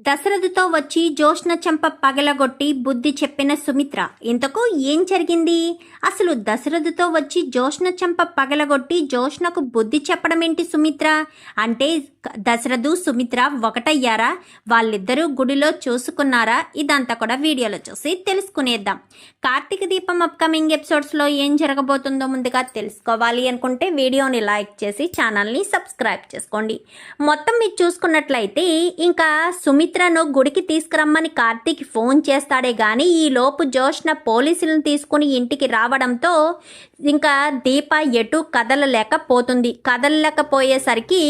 దశరథుతో వచ్చి జోష్ణ చెంప పగలగొట్టి బుద్ధి చెప్పిన సుమిత్ర ఇంతకు ఏం జరిగింది? అసలు దశరథుతో వచ్చి జోష్ణ చెంప పగలగొట్టి జోష్ణకు బుద్ధి చెప్పడం ఏంటి సుమిత్ర? అంటే దశరథు సుమిత్ర ఒకటయ్యారా? వాళ్ళిద్దరూ గుడిలో చూసుకున్నారా? ఇదంతా కూడా వీడియోలో చూసి తెలుసుకునేద్దాం. కార్తీక దీపం అప్కమింగ్ ఎపిసోడ్స్లో ఏం జరగబోతుందో ముందుగా తెలుసుకోవాలి అనుకుంటే వీడియోని లైక్ చేసి ఛానల్ని సబ్స్క్రైబ్ చేసుకోండి. మొత్తం మీరు చూసుకున్నట్లయితే ఇంకా సుమిత్రను గుడికి తీసుకురమ్మని కార్తీక్ ఫోన్ చేస్తాడే గాని ఈ లోపు జోష్న పోలీసులను తీసుకుని ఇంటికి రావడంతో ఇంకా దీప ఎటు కదలలేకపోతుంది. కదలలేకపోయేసరికి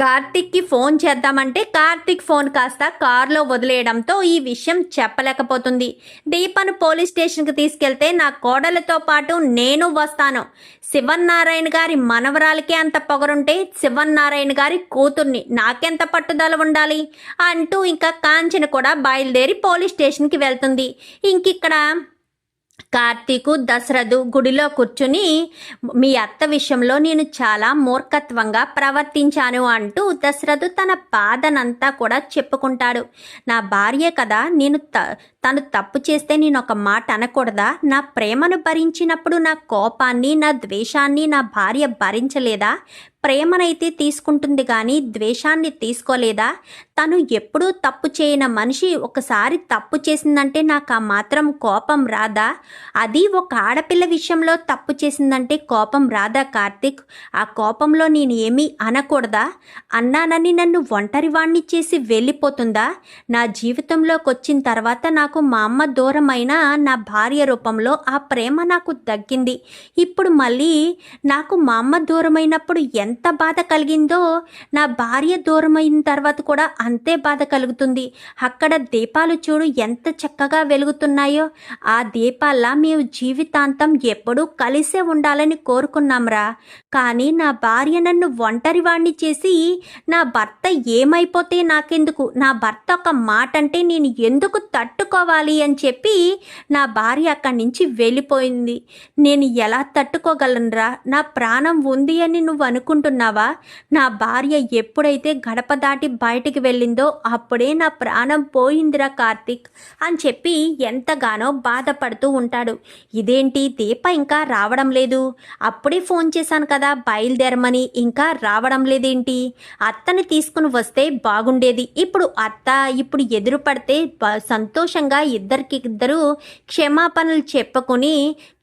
కార్తిక్కి ఫోన్ చేద్దామంటే కార్తిక్ ఫోన్ కాస్త కారులో వదిలేయడంతో ఈ విషయం చెప్పలేకపోతుంది. దీపను పోలీస్ స్టేషన్కి తీసుకెళ్తే నా కోడలతో పాటు నేను వస్తాను. శివన్నారాయణ గారి మనవరాలకే అంత పొగరుంటే శివన్నారాయణ గారి కూతుర్ని నాకెంత పట్టుదల ఉండాలి? అంటూ ఇంకా కాంచన కూడా బయలుదేరి పోలీస్ స్టేషన్కి వెళ్తుంది. ఇంకిక్కడ కార్తీకు దశరథు గుడిలో కూర్చుని మీ అత్త విషయంలో నేను చాలా మూర్ఖత్వంగా ప్రవర్తించాను అంటూ దశరథు తన బాధనంతా కూడా చెప్పుకుంటాడు. నా భార్య కదా నేను త తను తప్పు చేస్తే నేను ఒక మాట అనకూడదా? నా ప్రేమను భరించినప్పుడు నా కోపాన్ని నా ద్వేషాన్ని నా భార్య భరించలేదా? ప్రేమనైతే తీసుకుంటుంది కానీ ద్వేషాన్ని తీసుకోలేదా? తను ఎప్పుడూ తప్పు చేయని మనిషి ఒకసారి తప్పు చేసిందంటే నాకు ఆ మాత్రం కోపం రాదా? అది ఒక ఆడపిల్ల విషయంలో తప్పు చేసిందంటే కోపం రాదా కార్తిక్? ఆ కోపంలో నేను ఏమీ అనకూడదా? అన్నానని నన్ను ఒంటరివాణ్ణి చేసి వెళ్ళిపోతుందా? నా జీవితంలోకి వచ్చిన తర్వాత నాకు మా అమ్మ దూరమైన నా భార్య రూపంలో ఆ ప్రేమ నాకు దగ్గింది ఇప్పుడు మళ్ళీ నాకు మా అమ్మ దూరమైనప్పుడు ఎంత ఎంత బాధ కలిగిందో నా భార్య దూరమైన తర్వాత కూడా అంతే బాధ కలుగుతుంది. అక్కడ దీపాలు చూడు ఎంత చక్కగా వెలుగుతున్నాయో. ఆ దీపాల్లా మేము జీవితాంతం ఎప్పుడూ కలిసే ఉండాలని కోరుకున్నాంరా. కానీ నా భార్య నన్ను ఒంటరివాణ్ణి చేసి నా భర్త ఏమైపోతే నాకెందుకు? నా భర్త ఒక మాట అంటే నేను ఎందుకు తట్టుకోవాలి అని చెప్పి నా భార్య అక్కడి నుంచి వెళ్ళిపోయింది. నేను ఎలా తట్టుకోగలనురా? నా ప్రాణం ఉంది అని నువ్వు అనుకుంటున్నావా? నా భార్య ఎప్పుడైతే గడప దాటి బయటికి వెళ్ళిందో అప్పుడే నా ప్రాణం పోయిందిరా కార్తిక్ అని చెప్పి ఎంతగానో బాధపడుతూ ఉంటాడు. ఇదేంటి? దీప ఇంకా రావడం లేదు. అప్పుడే ఫోన్ చేశాను కదా బయలుదేరమని. ఇంకా రావడం లేదేంటి? అత్తని తీసుకుని వస్తే బాగుండేది. ఇప్పుడు అత్త ఇప్పుడు ఎదురు పడితే సంతోషంగా ఇద్దరికి ఇద్దరు క్షమాపణలు చెప్పుకొని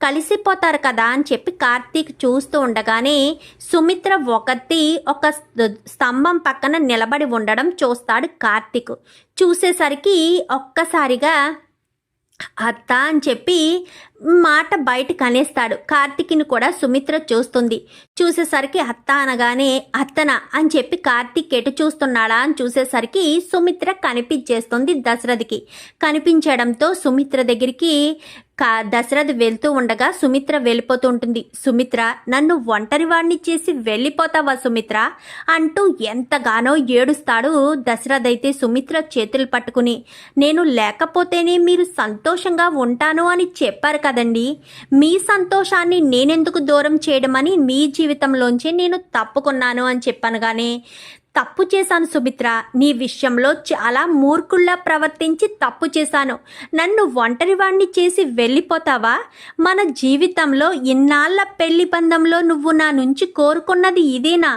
కలిసిపోతారు కదా అని చెప్పి కార్తీక్ చూస్తూ ఉండగానే సుమిత్ర ఒకటి ఒక స్తంభం పక్కన నిలబడి ఉండడం చూస్తాడు కార్తీక్. చూసేసరికి ఒక్కసారిగా అత్త అని చెప్పి మాట బయట కనేస్తాడు కార్తిక్ని కూడా సుమిత్ర చూస్తుంది. చూసేసరికి అత్త అనగానే అత్తన అని చెప్పి కార్తిక్ ఎటు చూస్తున్నాడా అని చూసేసరికి సుమిత్ర కనిపించేస్తుంది దశరథికి. కనిపించడంతో సుమిత్ర దగ్గరికి కా దశరథ్ వెళ్తూ ఉండగా సుమిత్ర వెళ్ళిపోతూ ఉంటుంది. సుమిత్ర నన్ను ఒంటరివాణ్ణి చేసి వెళ్ళిపోతావా సుమిత్ర? అంటూ ఎంతగానో ఏడుస్తాడు దశరథ్ అయితే సుమిత్ర చేతులు పట్టుకుని. నేను లేకపోతేనే మీరు సంతోషంగా ఉంటాను అని చెప్పారు కదండి? మీ సంతోషాన్ని నేనెందుకు దూరం చేయడమని మీ జీవితంలోంచే నేను తప్పుకున్నాను అని చెప్పాను కానీ తప్పు చేశాను సుమిత్ర. నీ విషయంలో చాలా మూర్ఖుల్లా ప్రవర్తించి తప్పు చేశాను. నన్ను ఒంటరివాణ్ణి చేసి వెళ్ళిపోతావా? మన జీవితంలో ఇన్నాళ్ళ పెళ్ళి బంధంలో నువ్వు నా నుంచి కోరుకున్నది ఇదేనా?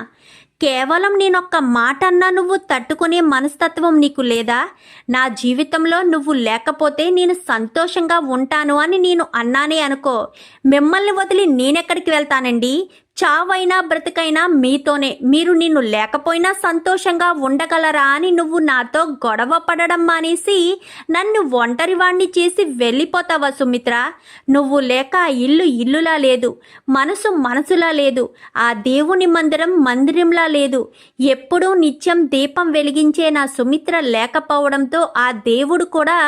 కేవలం నేనొక్క మాట అన్నా నువ్వు తట్టుకునే మనస్తత్వం నీకు లేదా? నా జీవితంలో నువ్వు లేకపోతే నేను సంతోషంగా ఉంటాను అని నేను అన్నానే అనుకో. మిమ్మల్ని వదిలి నేనెక్కడికి వెళ్తానండి? చావైనా బ్రతికైనా మీతోనే. మీరు నిన్ను లేకపోయినా సంతోషంగా ఉండగలరా అని నువ్వు నాతో గొడవ పడడం మానేసి నన్ను ఒంటరివాణ్ణి చేసి వెళ్ళిపోతావా సుమిత్ర? నువ్వు లేక ఆ ఇల్లు ఇల్లులా లేదు. మనసు మనసులా లేదు. ఆ దేవుని మందిరం మందిరంలా లేదు. ఎప్పుడూ నిత్యం దీపం వెలిగించే నా సుమిత్ర లేకపోవడంతో ఆ దేవుడు కూడా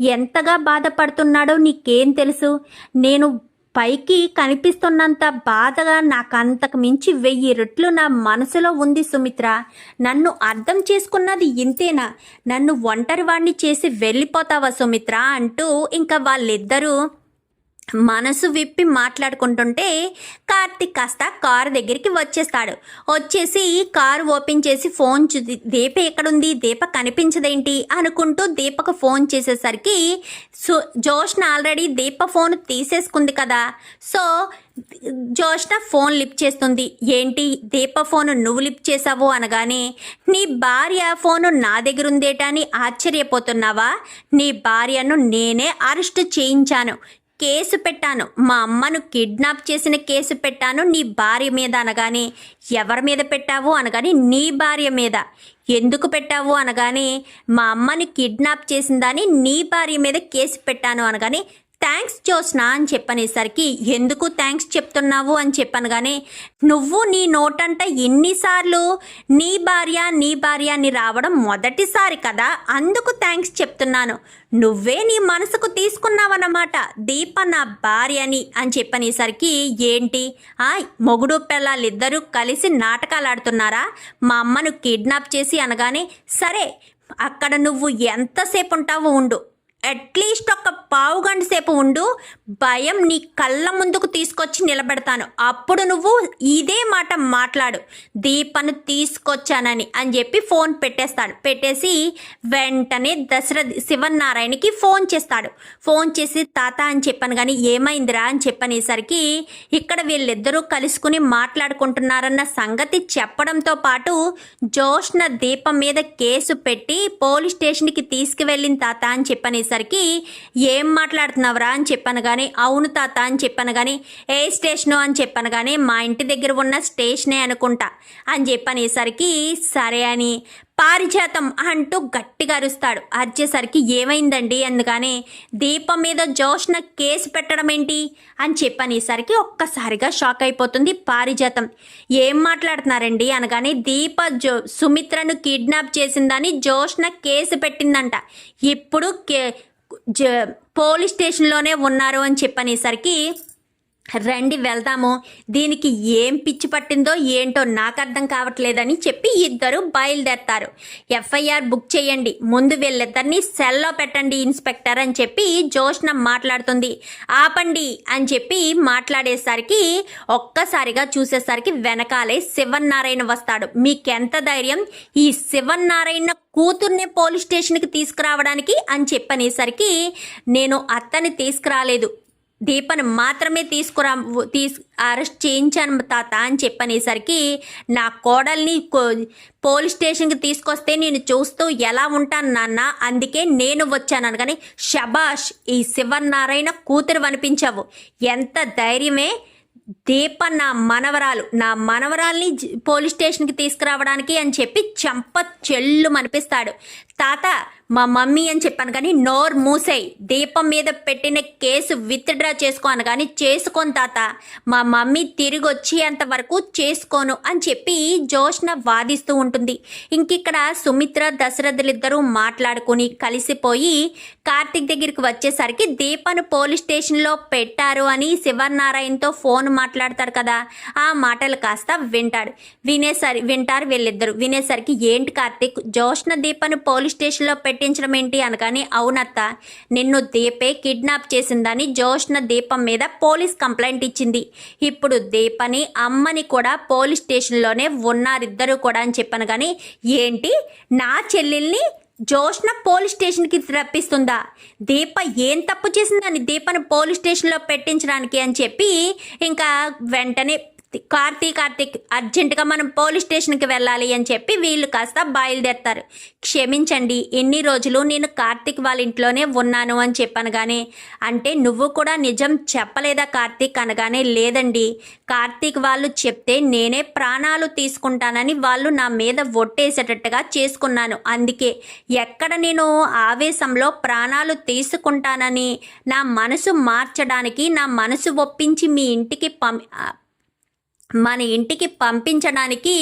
ఎంతగా బాధపడుతున్నాడో నీకేం తెలుసు? నేను పైకి కనిపిస్తున్నంత బాధగా నాకు అంతకు మించి వెయ్యి రెట్లు నా మనసులో ఉంది సుమిత్ర. నన్ను అర్థం చేసుకున్నది ఇంతేనా? నన్ను ఒంటరివాణ్ణి చేసి వెళ్ళిపోతావా సుమిత్ర? అంటూ ఇంకా వాళ్ళిద్దరూ మనసు విప్పి మాట్లాడుకుంటుంటే కార్తిక్ కాస్త కారు దగ్గరికి వచ్చేస్తాడు. వచ్చేసి కారు ఓపెన్ చేసి ఫోన్ చూ దీప ఎక్కడుంది? దీప కనిపించదేంటి? అనుకుంటూ దీపకు ఫోన్ చేసేసరికి so Jyotsna already Deepa phone తీసేసుకుంది కదా. సో జోష్న ఫోన్ లిఫ్ట్ చేస్తుంది. ఏంటి? దీప ఫోన్ నువ్వు లిఫ్ట్ చేసావు అనగానే నీ భార్య ఫోను నా దగ్గర ఉందేటా అని ఆశ్చర్యపోతున్నావా? నీ భార్యను నేనే అరెస్ట్ చేయించాను. కేసు పెట్టాను. మా అమ్మను కిడ్నాప్ చేసిన కేసు పెట్టాను. నీ భార్య మీద అనగానే ఎవరి మీద పెట్టావు అనగానే నీ భార్య మీద. ఎందుకు పెట్టావు అనగానే మా అమ్మని కిడ్నాప్ చేసిందని నీ భార్య మీద కేసు పెట్టాను అనగానే థ్యాంక్స్ జోస్నా అని చెప్పనేసరికి ఎందుకు థ్యాంక్స్ చెప్తున్నావు? అని చెప్పనగానే నువ్వు నీ నోటంట ఎన్నిసార్లు నీ భార్య నీ భార్య అని రావడం మొదటిసారి కదా అందుకు థ్యాంక్స్ చెప్తున్నాను. నువ్వే నీ మనసుకు తీసుకున్నావన్నమాట దీప నా భార్య అని అని చెప్పనేసరికి ఏంటి? ఆ మొగుడు పిల్లలిద్దరూ కలిసి నాటకాలు ఆడుతున్నారా మా అమ్మను కిడ్నాప్ చేసి అనగానే సరే అక్కడ నువ్వు ఎంతసేపు ఉంటావో ఉండు. అట్లీస్ట్ ఒక పావు గంట సేపు ఉండు భయం నీ కళ్ళ ముందుకు తీసుకొచ్చి నిలబెడతాను. అప్పుడు నువ్వు ఇదే మాట మాట్లాడు. దీపను తీసుకొచ్చానని అని చెప్పి ఫోన్ పెట్టేస్తాడు. పెట్టేసి వెంటనే దశరథ్ శివనారాయణకి ఫోన్ చేస్తాడు. ఫోన్ చేసి తాత అని చెప్పాను కానీ ఏమైందిరా? అని చెప్పనేసరికి ఇక్కడ వీళ్ళిద్దరూ కలుసుకుని మాట్లాడుకుంటున్నారన్న సంగతి చెప్పడంతో పాటు జోష్న దీపం మీద కేసు పెట్టి పోలీస్ స్టేషన్కి తీసుకువెళ్ళిన తాత అని అనేసరికి ఏం మాట్లాడుతున్నావురా అని చెప్పాను కానీ అవును తాత అని చెప్పాను కానీ ఏ స్టేషను అని చెప్పాను కానీ మా ఇంటి దగ్గర ఉన్న స్టేషనే అనుకుంటా అని చెప్పనేసరికి సరే అని పారిజాతం అంటూ గట్టిగా అరుస్తాడు. అరిచేసరికి ఏమైందండి అందుకనే దీపం మీద జోష్న కేసు పెట్టడం ఏంటి? అని చెప్పనేసరికి ఒక్కసారిగా షాక్ అయిపోతుంది పారిజాతం. ఏం మాట్లాడుతున్నారండి అనగానే దీప జో సుమిత్రను కిడ్నాప్ చేసిందని జోష్న కేసు పెట్టిందంట. ఇప్పుడు కే జ పోలీస్ స్టేషన్లోనే ఉన్నారు అని చెప్పనేసరికి రండి వెళ్దాము. దీనికి ఏం పిచ్చి పట్టిందో ఏంటో నాకు అర్థం కావట్లేదని చెప్పి ఇద్దరు బయలుదేరతారు. ఎఫ్ఐఆర్ బుక్ చేయండి. ముందు వీళ్ళిద్దరిని సెల్లో పెట్టండి ఇన్స్పెక్టర్ అని చెప్పి జోష్న మాట్లాడుతుంది. ఆపండి అని చెప్పి మాట్లాడేసరికి ఒక్కసారిగా చూసేసరికి వెనకాలే శివన్నారాయణ వస్తాడు. మీకెంత ధైర్యం? ఈ శివన్నారాయణ కూతుర్నే పోలీస్ స్టేషన్కి తీసుకురావడానికి అని చెప్పనేసరికి నేను అత్తని తీసుకురాలేదు. దీపను మాత్రమే తీసుకురా తీసు అరెస్ట్ చేయించాను తాత అని చెప్పనేసరికి నా కోడల్ని కో- పోలీస్ స్టేషన్కి తీసుకొస్తే నేను చూస్తూ ఎలా ఉంటాను నాన్న? అందుకే నేను వచ్చాను కానీ షబాష్ ఈ శివనారాయణ కూతురు అనిపించావు. ఎంత ధైర్యమే. దీప నా మనవరాలు. నా మనవరాల్ని పోలీస్ స్టేషన్కి తీసుకురావడానికి అని చెప్పి చంప చెల్లు అనిపిస్తాడు తాత మా మమ్మీ అని చెప్పాను కానీ నోర్ మూసేయ్. దీపం మీద పెట్టిన కేసు విత్డ్రా చేసుకోను కానీ చేసుకోను తాత. మా మమ్మీ తిరిగి వచ్చేంత వరకు చేసుకోను అని చెప్పి జోష్న వాదిస్తూ ఉంటుంది. ఇంకిక్కడ సుమిత్ర దశరథులిద్దరూ మాట్లాడుకుని కలిసిపోయి కార్తిక్ దగ్గరికి వచ్చేసరికి దీపను పోలీస్ స్టేషన్లో పెట్టారు అని శివనారాయణతో ఫోన్ మాట్లాడతారు కదా. ఆ మాటలు కాస్త వింటాడు. వినేసరి వింటారు వీళ్ళిద్దరు. వినేసరికి ఏంటి కార్తిక్? జోష్న దీపను పోలీస్ స్టేషన్లో పెట్టించడం ఏంటి అనగానే అవునత్త నిన్ను దీపే కిడ్నాప్ చేసిందని జోష్న దీపం మీద పోలీస్ కంప్లైంట్ ఇచ్చింది. ఇప్పుడు దీపని అమ్మని కూడా పోలీస్ స్టేషన్లోనే ఉన్నారిద్దరు కూడా అని చెప్పాను కానీ ఏంటి? నా చెల్లెల్ని జోష్న పోలీస్ స్టేషన్కి రప్పిస్తుందా? దీప ఏం తప్పు చేసిందని దీపను పోలీస్ స్టేషన్లో పెట్టించడానికి అని చెప్పి ఇంకా వెంటనే కార్తీక్ కార్తీక్ అర్జెంటుగా మనం పోలీస్ స్టేషన్కి వెళ్ళాలి అని చెప్పి వీళ్ళు కాస్త బయలుదేరతారు. క్షమించండి ఎన్ని రోజులు నేను కార్తీక్ వాళ్ళ ఇంట్లోనే ఉన్నాను అని చెప్పాను కానీ అంటే నువ్వు కూడా నిజం చెప్పలేదా కార్తీక్ అనగానే లేదండి. కార్తీక్ వాళ్ళు చెప్తే నేనే ప్రాణాలు తీసుకుంటానని వాళ్ళు నా మీద ఒట్టేసేటట్టుగా చేసుకున్నాను. అందుకే ఎక్కడ నేను ఆవేశంలో ప్రాణాలు తీసుకుంటానని నా మనసు మార్చడానికి నా మనసు ఒప్పించి మీ ఇంటికి పం మన ఇంటికి పంపించడానికి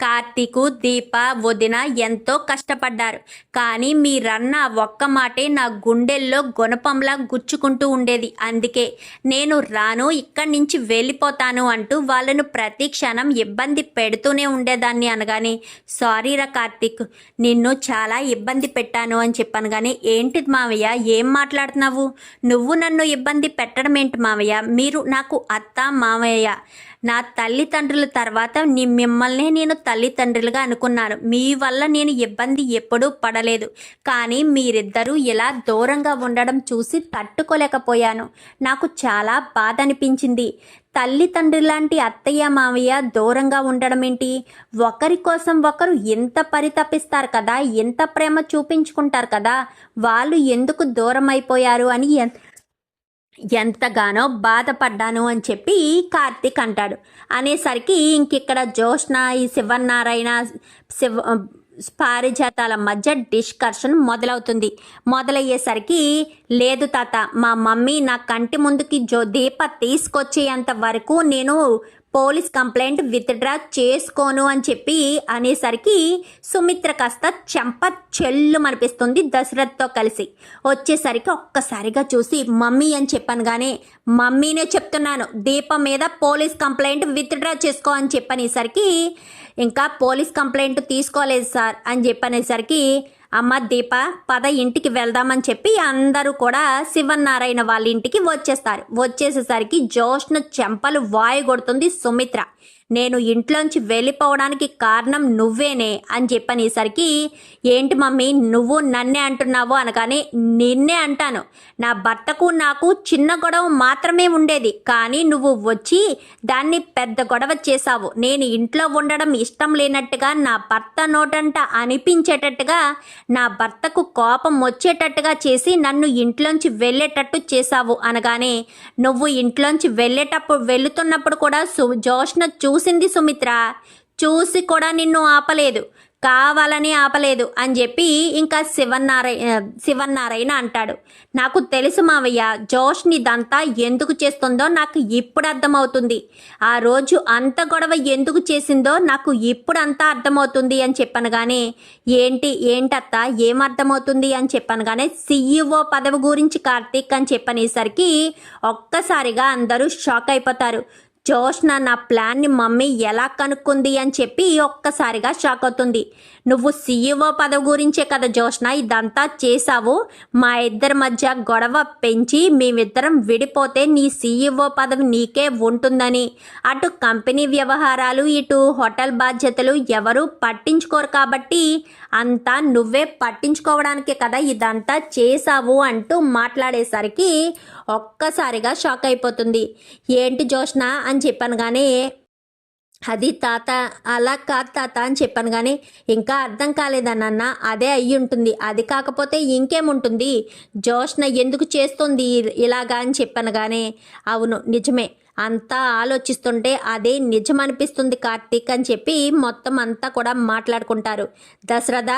కార్తీకు దీప వదిన ఎంతో కష్టపడ్డారు. కానీ మీరన్న ఒక్క మాటే నా గుండెల్లో గుణపంలా గుచ్చుకుంటూ ఉండేది. అందుకే నేను రాను ఇక్కడి నుంచి వెళ్ళిపోతాను అంటూ వాళ్ళను ప్రతి క్షణం ఇబ్బంది పెడుతూనే ఉండేదాన్ని అనగానే సారీ రా కార్తీక్ నిన్ను చాలా ఇబ్బంది పెట్టాను అని చెప్పాను కానీ ఏంటి మావయ్య ఏం మాట్లాడుతున్నావు? నువ్వు నన్ను ఇబ్బంది పెట్టడం ఏంటి మావయ్య? మీరు నాకు అత్త మావయ్య నా తల్లిదండ్రుల తర్వాత నీ మిమ్మల్నే నేను తల్లిదండ్రులుగా అనుకున్నాను. మీ వల్ల నేను ఇబ్బంది ఎప్పుడూ పడలేదు. కానీ మీరిద్దరూ ఇలా దూరంగా ఉండడం చూసి తట్టుకోలేకపోయాను. నాకు చాలా బాధ అనిపించింది తల్లిదండ్రులాంటి అత్తయ్య మావయ్య దూరంగా ఉండడం ఏంటి? ఒకరి కోసం ఒకరు ఎంత పరితపిస్తారు కదా ఎంత ప్రేమ చూపించుకుంటారు కదా వాళ్ళు ఎందుకు దూరం అయిపోయారు అని ఎన్- ఎంతగానో బాధపడ్డాను అని చెప్పి కార్తీక్ అంటాడు. అనేసరికి ఇంకిక్కడ జోష్న ఈ శివనారాయణ శివ పారిజాతాల మధ్య డిస్కషన్ మొదలవుతుంది. మొదలయ్యేసరికి లేదు తాత మా మమ్మీ నా కంటి ముందుకి జో దీప తీసుకొచ్చేంత వరకు నేను పోలీస్ కంప్లైంట్ విత్డ్రా చేసుకోను అని చెప్పి అనేసరికి సుమిత్ర కాస్త చెంప చెల్లు అనిపిస్తుంది దశరథ్తో కలిసి. వచ్చేసరికి ఒక్కసారిగా చూసి మమ్మీ అని చెప్పాను కానీ మమ్మీనే చెప్తున్నాను దీపం మీద పోలీస్ కంప్లైంట్ విత్డ్రా చేసుకో అని చెప్పనేసరికి ఇంకా పోలీస్ కంప్లైంట్ తీసుకోలేదు సార్ అని చెప్పనేసరికి అమ్మ దీప పద ఇంటికి వెళ్దామని చెప్పి అందరూ కూడా శివనారాయణ వాళ్ళ ఇంటికి వచ్చేస్తారు. వచ్చేసేసరికి జోష్ను చెంపలు వాయి కొడుతుంది సుమిత్ర. నేను ఇంట్లోంచి వెళ్ళిపోవడానికి కారణం నువ్వేనే అని చెప్పనేసరికి ఏంటి మమ్మీ నువ్వు నన్నే అంటున్నావు? అనగానే నిన్నే అంటాను. నా భర్తకు నాకు చిన్న గొడవ మాత్రమే ఉండేది. కానీ నువ్వు వచ్చి దాన్ని పెద్ద గొడవ చేశావు. నేను ఇంట్లో ఉండడం ఇష్టం లేనట్టుగా నా భర్త నోటంట అనిపించేటట్టుగా నా భర్తకు కోపం వచ్చేటట్టుగా చేసి నన్ను ఇంట్లోంచి వెళ్ళేటట్టు చేశావు. అనగానే నువ్వు ఇంట్లోంచి వెళ్ళేటప్పుడు వెళుతున్నప్పుడు కూడా సు చూ చూసింది సుమిత్ర. చూసి కూడా నిన్ను ఆపలేదు. కావాలని ఆపలేదు అని చెప్పి ఇంకా శివన్నారాయణ శివన్నారాయణ అంటాడు. నాకు తెలుసు మావయ్య జోష్ని దంతా ఎందుకు చేస్తుందో నాకు ఇప్పుడు అర్థమవుతుంది. ఆ రోజు అంత గొడవ ఎందుకు చేసిందో నాకు ఇప్పుడు అంతా అర్థమవుతుంది అని చెప్పాను కానీ ఏంటి ఏంటత్త ఏం అర్థమవుతుంది అని చెప్పాను కానీ సీఈఓ పదవి గురించి కార్తీక్ అని చెప్పనేసరికి ఒక్కసారిగా అందరూ షాక్ అయిపోతారు. జోష్న నా ప్లాన్ని మమ్మీ ఎలా కనుక్కుంది అని చెప్పి ఒక్కసారిగా షాక్ అవుతుంది. నువ్వు సీఈఓ పదవి గురించే కదా జోష్న ఇదంతా చేశావు. మా ఇద్దరి మధ్య గొడవ పెంచి మేమిద్దరం విడిపోతే నీ సీఈఓ పదవి నీకే ఉంటుందని. అటు కంపెనీ వ్యవహారాలు ఇటు హోటల్ బాధ్యతలు ఎవరూ పట్టించుకోరు కాబట్టి అంతా నువ్వే పట్టించుకోవడానికే కదా ఇదంతా చేశావు అంటూ మాట్లాడేసరికి ఒక్కసారిగా షాక్ అయిపోతుంది. ఏంటి జోష్న? అని చెప్పాను కానీ అది తాత అలా కాదు తాత అని చెప్పాను కానీ ఇంకా అర్థం కాలేదన్న అదే అయ్యి ఉంటుంది. అది కాకపోతే ఇంకేముంటుంది? జోష్న ఎందుకు చేస్తుంది ఇలాగా? అని చెప్పాను కానీ అవును నిజమే. అంతా ఆలోచిస్తుంటే అదే నిజం అనిపిస్తుంది కార్తీక్ అని చెప్పి మొత్తం అంతా కూడా మాట్లాడుకుంటారు. దశరథ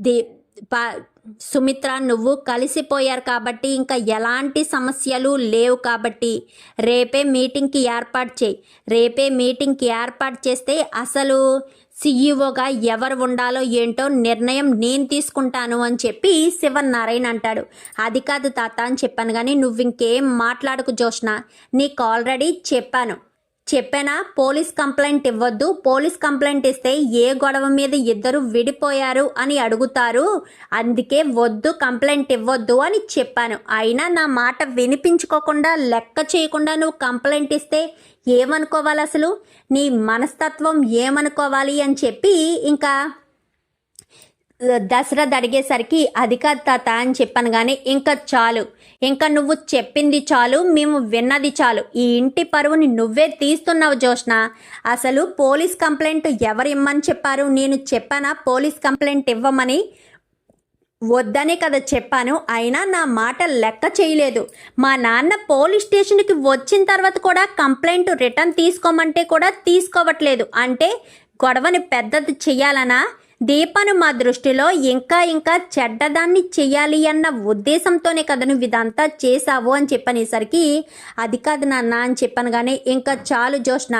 ది పా సుమిత్ర నువ్వు కలిసిపోయారు కాబట్టి ఇంకా ఎలాంటి సమస్యలు లేవు కాబట్టి రేపే మీటింగ్కి ఏర్పాటు చేయి. రేపే మీటింగ్కి ఏర్పాటు చేస్తే అసలు సీఈఓగా ఎవరు ఉండాలో ఏంటో నిర్ణయం నేను తీసుకుంటాను అని చెప్పి శివనారాయణ అంటాడు. అది కాదు తాత అని చెప్పాను కానీ నువ్వు ఇంకేం మాట్లాడకు జోష్న. నీకు ఆల్రెడీ చెప్పాను. చెప్పానా? పోలీస్ కంప్లైంట్ ఇవ్వద్దు. పోలీస్ కంప్లైంట్ ఇస్తే ఏ గొడవ మీద ఇద్దరు విడిపోయారు అని అడుగుతారు. అందుకే వద్దు కంప్లైంట్ ఇవ్వద్దు అని చెప్పాను. అయినా నా మాట వినిపించుకోకుండా లెక్క చేయకుండా నువ్వు కంప్లైంట్ ఇస్తే ఏమనుకోవాలి అసలు? నీ మనస్తత్వం ఏమనుకోవాలి అని చెప్పి ఇంకా దశరథ్ అడిగేసరికి అది కాదు తాత అని చెప్పాను కానీ ఇంకా చాలు. ఇంకా నువ్వు చెప్పింది చాలు మేము విన్నది చాలు. ఈ ఇంటి పరువుని నువ్వే తీస్తున్నావు జోష్ణ అసలు పోలీస్ కంప్లైంట్ ఎవరు ఇమ్మని చెప్పారు? నేను చెప్పానా? పోలీస్ కంప్లైంట్ ఇవ్వమని వద్దనే కదా చెప్పాను. అయినా నా మాట లెక్క చేయలేదు. మా నాన్న పోలీస్ స్టేషన్కి వచ్చిన తర్వాత కూడా కంప్లైంట్ రిటర్న్ తీసుకోమంటే కూడా తీసుకోవట్లేదు. అంటే గొడవని పెద్దది చేయాలనా దీపను మా దృష్టిలో ఇంకా ఇంకా చెడ్డదాన్ని చెయ్యాలి అన్న ఉద్దేశంతోనే కదా నువ్వు ఇదంతా చేశావు అని చెప్పనేసరికి అది కాదు నాన్న అని చెప్పాను కానీ ఇంకా చాలు జోష్న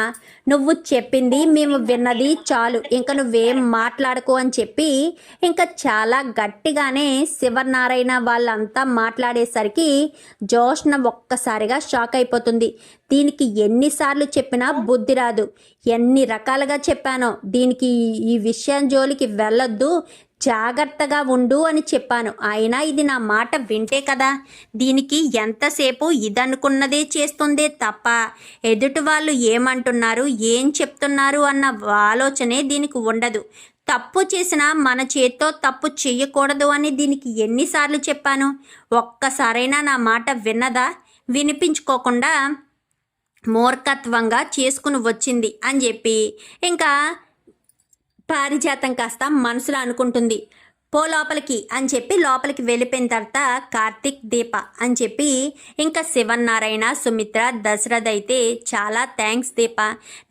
నువ్వు చెప్పింది మేము విన్నది చాలు. ఇంకా నువ్వేం మాట్లాడుకో అని చెప్పి ఇంకా చాలా గట్టిగానే శివనారాయణ వాళ్ళంతా మాట్లాడేసరికి జోష్న ఒక్కసారిగా షాక్ అయిపోతుంది. దీనికి ఎన్నిసార్లు చెప్పినా బుద్ధి రాదు. ఎన్ని రకాలుగా చెప్పానో. దీనికి ఈ- ఈ విషయం జోలికి వెళ్ళొద్దు. జాగ్రత్తగా ఉండు అని చెప్పాను. అయినా ఇది నా మాట వింటే కదా? దీనికి ఎంతసేపు ఇదనుకున్నదే చేస్తుందే తప్ప ఎదుటి వాళ్ళు ఏమంటున్నారు ఏం చెప్తున్నారు అన్న ఆలోచనే దీనికి ఉండదు. తప్పు చేసినా మన చేత్తో తప్పు చెయ్యకూడదు అని దీనికి ఎన్నిసార్లు చెప్పాను. ఒక్కసారైనా నా మాట విన్నదా? వినిపించుకోకుండా మూర్ఖత్వంగా చేసుకుని వచ్చింది అని చెప్పి. ఇంకా పారిజాతం కాస్త మనసులో అనుకుంటుంది. పో లోపలికి అని చెప్పి లోపలికి వెళ్ళిపోయిన తర్వాత కార్తిక్ దీప అని చెప్పి ఇంకా శివన్నారాయణ సుమిత్ర దశరథ్ అయితే చాలా థ్యాంక్స్ దీప.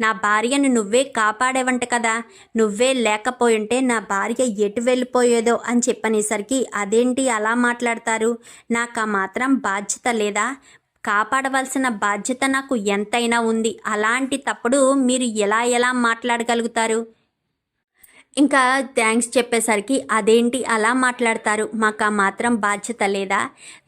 నా భార్యను నువ్వే కాపాడేవంట కదా. నువ్వే లేకపోయింటే నా భార్య ఎటు వెళ్ళిపోయేదో అని చెప్పనేసరికి అదేంటి అలా మాట్లాడతారు? నాకు ఆ మాత్రం బాధ్యత లేదా? కాపాడవలసిన బాధ్యత నాకు ఎంతైనా ఉంది. అలాంటి తప్పుడు మీరు ఎలా ఎలా మాట్లాడగలుగుతారు? ఇంకా థ్యాంక్స్ చెప్పేసరికి అదేంటి అలా మాట్లాడతారు? మాకు ఆ మాత్రం బాధ్యత లేదా?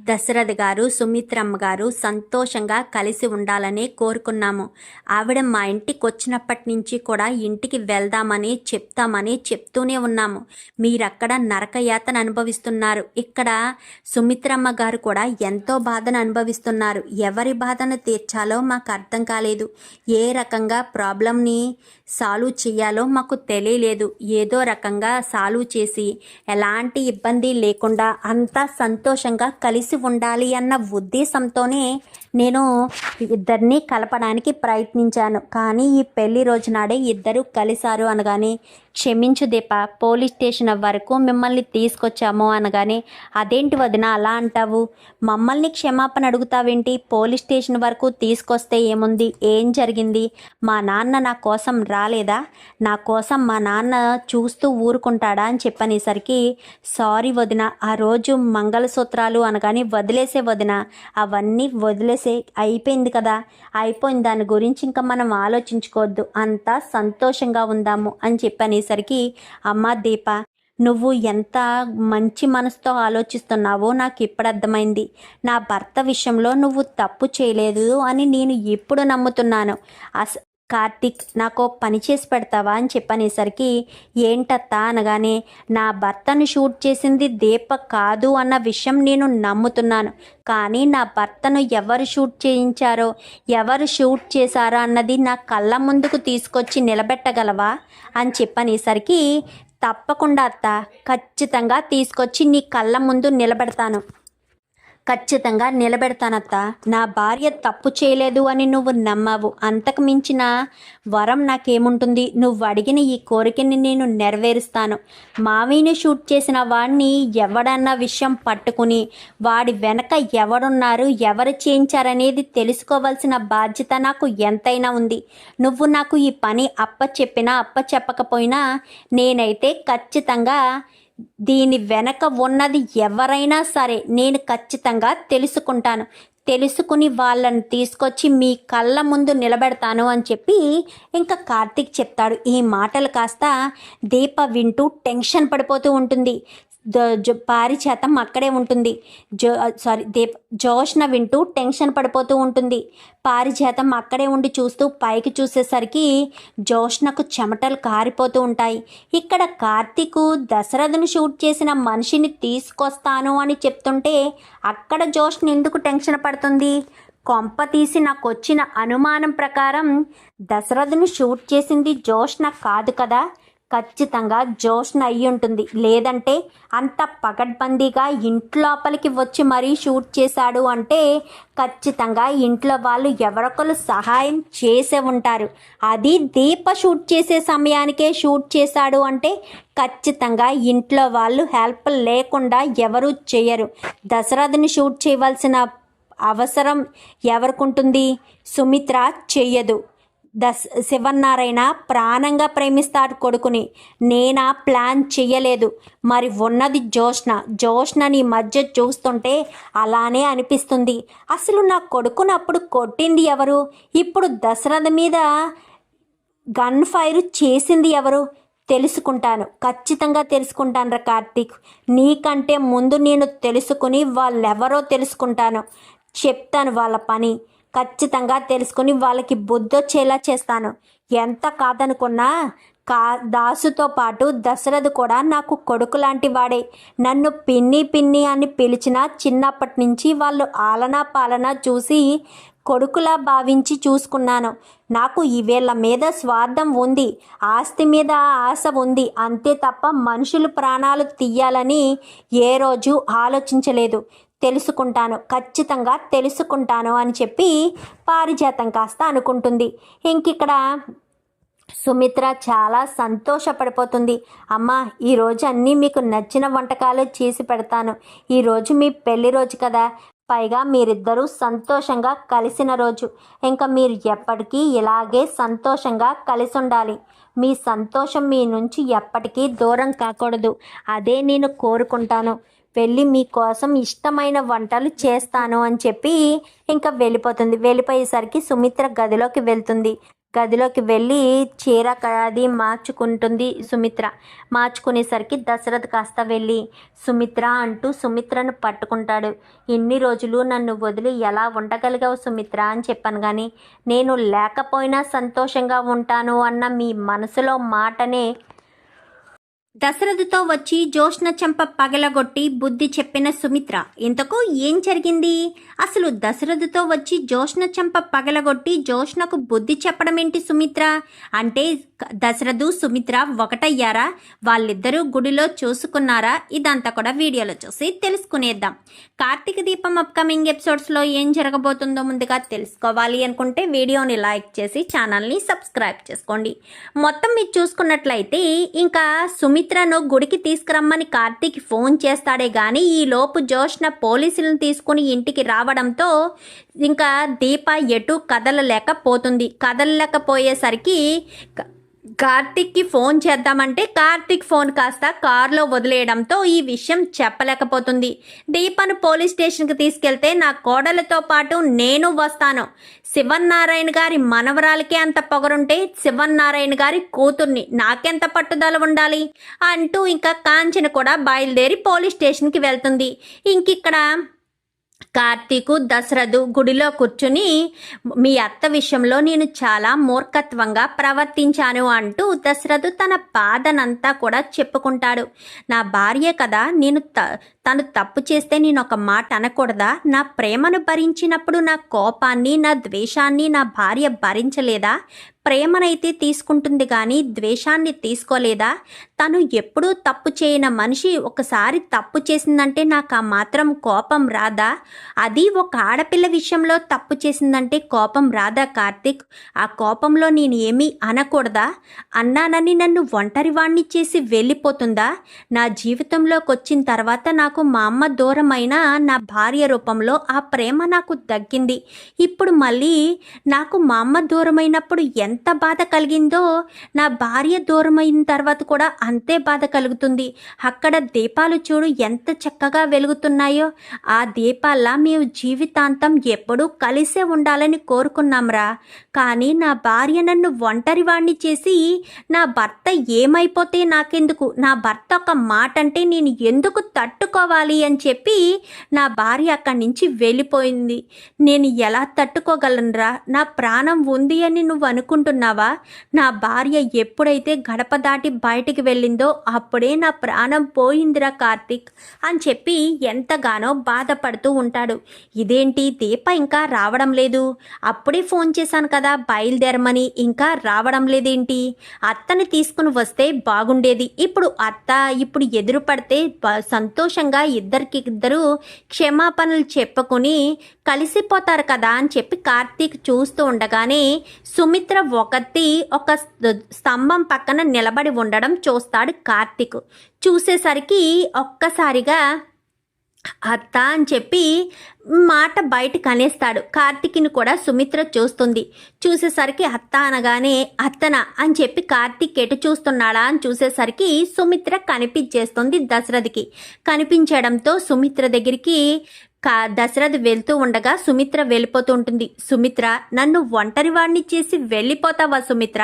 దశరథ్ గారు సుమిత్రమ్మ గారు సంతోషంగా కలిసి ఉండాలని కోరుకున్నాము. ఆవిడ మా ఇంటికి వచ్చినప్పటి నుంచి కూడా ఇంటికి వెళ్దామని చెప్తామని చెప్తూనే ఉన్నాము. మీరక్కడ నరకయాతన అనుభవిస్తున్నారు. ఇక్కడ సుమిత్రమ్మ గారు కూడా ఎంతో బాధను అనుభవిస్తున్నారు. ఎవరి బాధను తీర్చాలో మాకు అర్థం కాలేదు. ఏ రకంగా ప్రాబ్లంని సాల్వ్ చేయాలో మాకు తెలియలేదు. ఏ ఏదో రకంగా సాల్వ్ చేసి ఎలాంటి ఇబ్బంది లేకుండా అంతా సంతోషంగా కలిసి ఉండాలి అన్న ఉద్దేశంతోనే నేను ఇద్దరిని కలపడానికి ప్రయత్నించాను. కానీ ఈ పెళ్ళి రోజు నాడే ఇద్దరు కలిశారు అనగానే క్షమించు దీప పోలీస్ స్టేషన్ వరకు మిమ్మల్ని తీసుకొచ్చాము అనగానే అదేంటి వదిన అలా అంటావు? మమ్మల్ని క్షమాపణ అడుగుతావేంటి? పోలీస్ స్టేషన్ వరకు తీసుకొస్తే ఏముంది? ఏం జరిగింది? మా నాన్న నా కోసం రాలేదా? నా కోసం మా నాన్న చూస్తూ ఊరుకుంటాడా? అని చెప్పనేసరికి సారీ వదిన ఆ రోజు మంగళసూత్రాలు అనగానే వదిలేసే వదిన అవన్నీ వదిలేసే అయిపోయింది కదా. అయిపోయింది దాని గురించి ఇంకా మనం ఆలోచించుకోవద్దు. అంతా సంతోషంగా ఉందాము అని చెప్పనేసరికి అమ్మ దీప నువ్వు ఎంత మంచి మనసుతో ఆలోచిస్తున్నావో నాకు ఇప్పుడు అర్థమైంది. నా భర్త విషయంలో నువ్వు తప్పు చేయలేదు అని నేను ఎప్పుడు నమ్ముతున్నాను. అస కార్తిక్ నాకు పని చేసి పెడతావా? అని చెప్పనేసరికి ఏంటత్తా? అనగానే నా భర్తను షూట్ చేసింది దీప కాదు అన్న విషయం నేను నమ్ముతున్నాను. కానీ నా భర్తను ఎవరు షూట్ చేయించారో ఎవరు షూట్ చేశారా అన్నది నా కళ్ళ ముందుకు తీసుకొచ్చి నిలబెట్టగలవా? అని చెప్పనేసరికి తప్పకుండా అత్త ఖచ్చితంగా తీసుకొచ్చి నీ కళ్ళ ముందు నిలబెడతాను. ఖచ్చితంగా నిలబెడతానత్త. నా భార్య తప్పు చేయలేదు అని నువ్వు నమ్మావు. అంతకు మించిన వరం నాకేముంటుంది? నువ్వు అడిగిన ఈ కోరికని నేను నెరవేరుస్తాను. మావిని షూట్ చేసిన వాడిని ఎవడన్న విషయం పట్టుకుని వాడి వెనక ఎవడున్నారు ఎవరు చేయించారనేది తెలుసుకోవాల్సిన బాధ్యత నాకు ఎంతైనా ఉంది. నువ్వు నాకు ఈ పని అప్ప చెప్పినా అప్ప చెప్పకపోయినా నేనైతే ఖచ్చితంగా దీని వెనక ఉన్నది ఎవరైనా సరే నేను ఖచ్చితంగా తెలుసుకుంటాను. తెలుసుకుని వాళ్ళని తీసుకొచ్చి మీ కళ్ళ ముందు నిలబెడతాను అని చెప్పి ఇంకా కార్తీక్ చెప్తాడు. ఈ మాటలు కాస్త దీప వింటూ టెన్షన్ పడిపోతూ ఉంటుంది. ద- అక్కడే ఉంటుంది. జో సారీ దీప్ జోష్న వింటూ టెన్షన్ పడిపోతూ ఉంటుంది. పారిజాతం అక్కడే ఉండి చూస్తూ పైకి చూసేసరికి జోష్నకు చెమటలు కారిపోతూ ఉంటాయి. ఇక్కడ కార్తీకు దశరథను షూట్ చేసిన మనిషిని తీసుకొస్తాను అని చెప్తుంటే అక్కడ జోష్న ఎందుకు టెన్షన్ పడుతుంది? కొంప తీసి నాకు వచ్చిన అనుమానం ప్రకారం దశరథను షూట్ చేసింది జోష్న కాదు కదా? ఖచ్చితంగా జోష్న అయి ఉంటుంది. లేదంటే అంత పకడ్బందీగా ఇంట్లోపలికి వచ్చి మరీ షూట్ చేశాడు అంటే ఖచ్చితంగా ఇంట్లో వాళ్ళు ఎవరొకరు సహాయం చేసే ఉంటారు. అది దీప షూట్ చేసే సమయానికే షూట్ చేశాడు అంటే ఖచ్చితంగా ఇంట్లో వాళ్ళు హెల్ప్ లేకుండా ఎవరూ చేయరు. దశరథని షూట్ చేయవలసిన అవసరం ఎవరికుంటుంది? సుమిత్ర చెయ్యదు. దస్ శివన్నారాయణ ప్రాణంగా ప్రేమిస్తాడు కొడుకుని. నేనా ప్లాన్ చెయ్యలేదు. మరి ఉన్నది జోష్న జోష్నని మధ్య చూస్తుంటే అలానే అనిపిస్తుంది. అసలు నా కొడుకునప్పుడు కొట్టింది ఎవరు? ఇప్పుడు దశరథ మీద గన్ ఫైర్ చేసింది ఎవరు? తెలుసుకుంటాను. ఖచ్చితంగా తెలుసుకుంటాను రా కార్తీక్. నీకంటే ముందు నేను తెలుసుకుని వాళ్ళెవరో తెలుసుకుంటాను. చెప్తాను వాళ్ళ పని. ఖచ్చితంగా తెలుసుకుని వాళ్ళకి బుద్ధొచ్చేలా చేస్తాను. ఎంత కాదనుకున్నా కా దాసుతో పాటు దశరథ్ కూడా నాకు కొడుకు లాంటి వాడే. నన్ను పిన్ని పిన్ని అని పిలిచిన చిన్నప్పటి నుంచి వాళ్ళు ఆలనా పాలన చూసి కొడుకులా భావించి చూసుకున్నాను. నాకు ఈ వీళ్ళ మీద స్వార్థం ఉంది ఆస్తి మీద ఆశ ఉంది. అంతే తప్ప మనుషులు ప్రాణాలు తీయాలని ఏ రోజు ఆలోచించలేదు. తెలుసుకుంటాను ఖచ్చితంగా తెలుసుకుంటాను అని చెప్పి పారిజాతం కాస్త అనుకుంటుంది. ఇంకిక్కడ సుమిత్ర చాలా సంతోషపడిపోతుంది. అమ్మా ఈరోజు అన్నీ మీకు నచ్చిన వంటకాలు చేసి పెడతాను. ఈరోజు మీ పెళ్ళి రోజు కదా. పైగా మీరిద్దరూ సంతోషంగా కలిసిన రోజు. ఇంకా మీరు ఎప్పటికీ ఇలాగే సంతోషంగా కలిసి ఉండాలి మీ సంతోషం మీ నుంచి ఎప్పటికీ దూరం కాకూడదు. అదే నేను కోరుకుంటాను. వెళ్ళి మీకోసం ఇష్టమైన వంటలు చేస్తాను అని చెప్పి ఇంకా వెళ్ళిపోతుంది. వెళ్ళిపోయేసరికి సుమిత్ర గదిలోకి వెళ్తుంది. గదిలోకి వెళ్ళి చీర అది మార్చుకుంటుంది సుమిత్ర. మార్చుకునేసరికి దశరథ్ కాస్త వెళ్ళి సుమిత్ర అంటూ సుమిత్రను పట్టుకుంటాడు. ఇన్ని రోజులు నన్ను వదిలి ఎలా ఉండగలిగావు సుమిత్ర? అని చెప్పాను కానీ నేను లేకపోయినా సంతోషంగా ఉంటాను అన్న మీ మనసులో మాటనే దశరథతో వచ్చి జోష్ణ చెంప పగలగొట్టి బుద్ధి చెప్పిన సుమిత్ర ఇంతకు ఏం జరిగింది? అసలు దశరథతో వచ్చి జోష్ణ చెంప పగలగొట్టి జోష్ణకు బుద్ధి చెప్పడం ఏంటి సుమిత్ర? అంటే దశరథు సుమిత్ర ఒకటయ్యారా? వాళ్ళిద్దరూ గుడిలో చూసుకున్నారా? ఇదంతా కూడా వీడియోలో చూసి తెలుసుకునేద్దాం. కార్తీక దీపం అప్కమింగ్ ఎపిసోడ్స్లో ఏం జరగబోతుందో ముందుగా తెలుసుకోవాలి అనుకుంటే వీడియోని లైక్ చేసి ఛానల్ని సబ్స్క్రైబ్ చేసుకోండి. మొత్తం మీరు చూసుకున్నట్లయితే ఇంకా సుమి సుమిత్రను గుడికి తీసుకురమ్మని కార్తీక్ ఫోన్ చేస్తాడే గాని ఈ లోపు జోష్న పోలీసులను తీసుకుని ఇంటికి రావడంతో ఇంకా దీప ఎటు కదలలేకపోతుంది. కదలలేకపోయేసరికి కార్తిక్కి ఫోన్ చేద్దామంటే కార్తిక్ ఫోన్ కాస్త కారులో వదిలేయడంతో ఈ విషయం చెప్పలేకపోతుంది. దీపను పోలీస్ స్టేషన్కి తీసుకెళ్తే నా కోడలతో పాటు నేను వస్తాను. శివన్నారాయణ గారి మనవరాలకే అంత పొగరుంటే శివన్నారాయణ గారి కూతుర్ని నాకెంత పట్టుదల ఉండాలి? అంటూ ఇంకా కాంచన కూడా బయలుదేరి పోలీస్ స్టేషన్కి వెళ్తుంది. ఇంకిక్కడ కార్తీకు దశరథు గుడిలో కూర్చుని మీ అత్త విషయంలో నేను చాలా మూర్ఖత్వంగా ప్రవర్తించాను అంటూ దశరథు తన బాధనంతా కూడా చెప్పుకుంటాడు. నా భార్య కదా నేను త తను తప్పు చేస్తే నేను ఒక మాట అనకూడదా? నా ప్రేమను భరించినప్పుడు నా కోపాన్ని నా ద్వేషాన్ని నా భార్య భరించలేదా? ప్రేమనైతే తీసుకుంటుంది కానీ ద్వేషాన్ని తీసుకోలేదా? తను ఎప్పుడూ తప్పు చేయన మనిషి ఒకసారి తప్పు చేసిందంటే నాకు ఆ మాత్రం కోపం రాదా? అది ఒక ఆడపిల్ల విషయంలో తప్పు చేసిందంటే కోపం రాదా కార్తిక్? ఆ కోపంలో నేను ఏమీ అనకూడదా? అన్నానని నన్ను ఒంటరివాణ్ణి చేసి వెళ్ళిపోతుందా? నా జీవితంలోకి వచ్చిన తర్వాత నాకు మా అమ్మ దూరమైన నా భార్య రూపంలో ఆ ప్రేమ నాకు దక్కింది ఇప్పుడు మళ్ళీ నాకు మా అమ్మ దూరమైనప్పుడు ఎంత ఎంత బాధ కలిగిందో నా భార్య దూరమైన తర్వాత కూడా అంతే బాధ కలుగుతుంది. అక్కడ దీపాలు చూడు ఎంత చక్కగా వెలుగుతున్నాయో. ఆ దీపాల్లా మేము జీవితాంతం ఎప్పుడూ కలిసే ఉండాలని కోరుకున్నాంరా. కానీ నా భార్య నన్ను ఒంటరివాణ్ణి చేసి నా భర్త ఏమైపోతే నాకెందుకు? నా భర్త ఒక మాట అంటే నేను ఎందుకు తట్టుకోవాలి అని చెప్పి నా భార్య అక్కడి నుంచి వెళ్ళిపోయింది. నేను ఎలా తట్టుకోగలనురా? నా ప్రాణం ఉంది అని నువ్వు అనుకుంటున్నావా? నా భార్య ఎప్పుడైతే గడప దాటి బయటికి వెళ్ళిందో అప్పుడే నా ప్రాణం పోయిందిరా కార్తిక్ అని చెప్పి ఎంతగానో బాధపడుతూ ఉంటాడు. ఇదేంటి? దీప ఇంకా రావడం లేదు. అప్పుడే ఫోన్ చేశాను కదా బయలుదేరమని. ఇంకా రావడం లేదేంటి? అత్తని తీసుకుని వస్తే బాగుండేది. ఇప్పుడు అత్త ఇప్పుడు ఎదురు పడితే సంతోషంగా ఇద్దరికి ఇద్దరు క్షమాపణలు చెప్పుకొని కలిసిపోతారు కదా అని చెప్పి కార్తీక్ చూస్తూ ఉండగానే సుమిత్ర ఒకటి ఒక స్తంభం పక్కన నిలబడి ఉండడం చూస్తాడు కార్తీక్. చూసేసరికి ఒక్కసారిగా అత్త అని చెప్పి మాట బయట కనేస్తాడు కార్తిక్ని కూడా సుమిత్ర చూస్తుంది. చూసేసరికి అత్త అనగానే అత్తన అని చెప్పి కార్తిక్ ఎటు చూస్తున్నాడా అని చూసేసరికి సుమిత్ర కనిపించేస్తుంది దశరథికి. కనిపించడంతో సుమిత్ర దగ్గరికి కా దశరథ్ వెళ్తూ ఉండగా సుమిత్ర వెళ్ళిపోతూ ఉంటుంది. సుమిత్ర నన్ను ఒంటరివాణ్ణి చేసి వెళ్ళిపోతావా సుమిత్ర?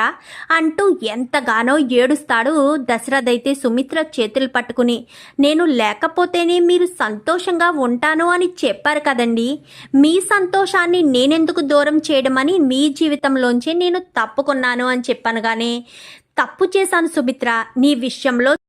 అంటూ ఎంతగానో ఏడుస్తాడు దశరథ్ అయితే సుమిత్ర చేతులు పట్టుకుని. నేను లేకపోతేనే మీరు సంతోషంగా ఉంటాను అని చెప్పారు కదండి. మీ సంతోషాన్ని నేనెందుకు దూరం చేయడమని మీ జీవితంలోంచే నేను తప్పుకున్నాను అని చెప్పాను కానీ తప్పు చేశాను సుమిత్ర. నీ విషయంలో